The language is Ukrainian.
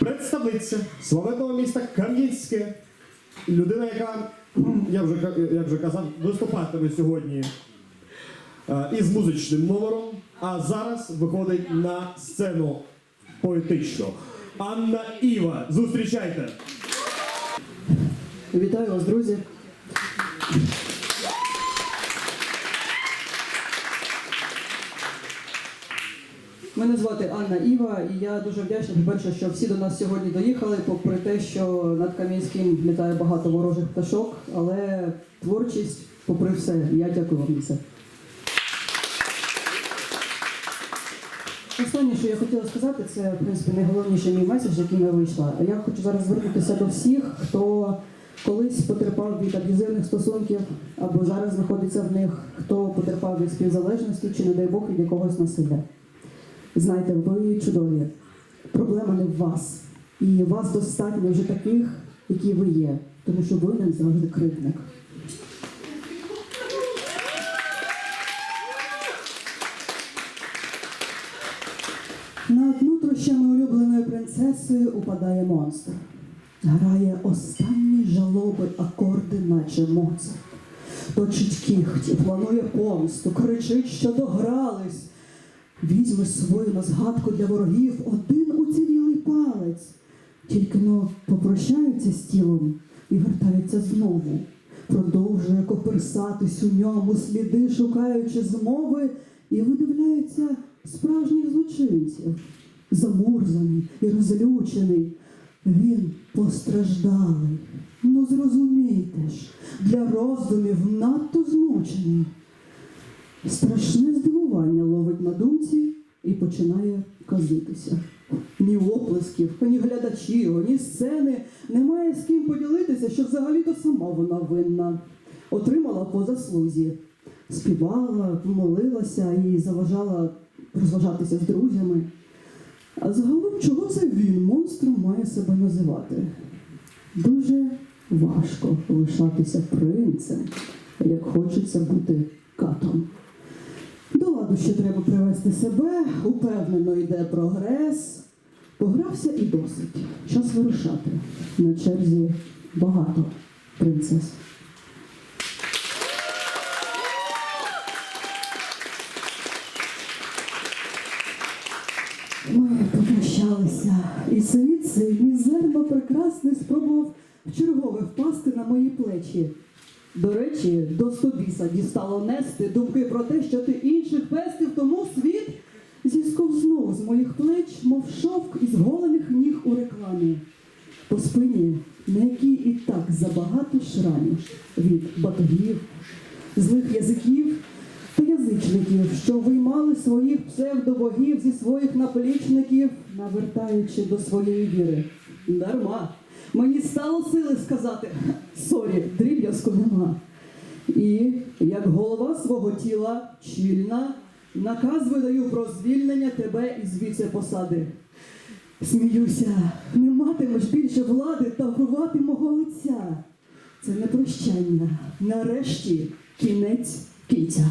представниця славетного міста Кам'янське, людина, яка, я вже, як вже казав, виступатиме сьогодні е, із музичним номером, а зараз виходить на сцену поетично. Анна Іва, зустрічайте! Вітаю вас, друзі. Мене звати Анна Іва, і я дуже вдячна, по-перше, що всі до нас сьогодні доїхали, попри те, що над Кам'янським літає багато ворожих пташок, але творчість, попри все, я дякую вам за це. Останнє, що я хотіла сказати, це в принципі найголовніший мій меседж, яким я вийшла. Я хочу зараз звернутися до всіх, хто колись потерпав від аб'юзивних стосунків або зараз знаходиться в них, хто потерпав від співзалежності чи, не дай Бог, від якогось насилля. Знайте, ви чудові. Проблема не в вас. І вас достатньо вже таких, які ви є, тому що ви не завжди кривдник. Над нутрощами улюбленої принцеси упадає монстр. Грає останні жалоби акорди, наче Моцарт. Точить кіхті, планує помсту, кричить, що догрались. Візьме свою на згадку для ворогів один уцілілий палець. Тільки но попрощаються з тілом і вертаються знову. Продовжує коперсатись у ньому, сліди шукаючи змови, і видивляється справжніх злочинців. Замурзаний і розлючений. Він постраждалий. Ну зрозумійте ж, для роздумів надто змучений. Страшне здивування ловить на думці і починає казитися. Ні оплесків, ні глядачів, ні сцени немає з ким поділитися, що взагалі-то сама вона винна. Отримала по заслузі, співала, молилася і заважала розважатися з друзями. А загалом, чого це він, монстром, має себе називати? Дуже важко лишатися принцем, як хочеться бути катом. Ладу ще треба привести себе, упевнено йде прогрес. Погрався і досить. Час вирушати. На черзі багато принцес. Ми попрощалися, і світ цей мізерно прекрасний спробував вчергове впасти на мої плечі. До речі, до стобіса дістало нести думки про те, що ти інших пестив, тому світ зісковзнув з моїх плеч, мов шовк із голених ніг у рекламі. По спині, на якій і так забагато шрамів від батогів, злих язиків та язичників, що виймали своїх псевдобогів зі своїх наплічників, навертаючи до своєї віри. Дарма. Мені стало сили сказати сорі, дріб'язку нема. І як голова свого тіла, чільна, наказ видаю про звільнення тебе із віце-посади. Сміюся, не матимеш більше влади та вбивати мого лиця. Це не прощання. Нарешті кінець кінця.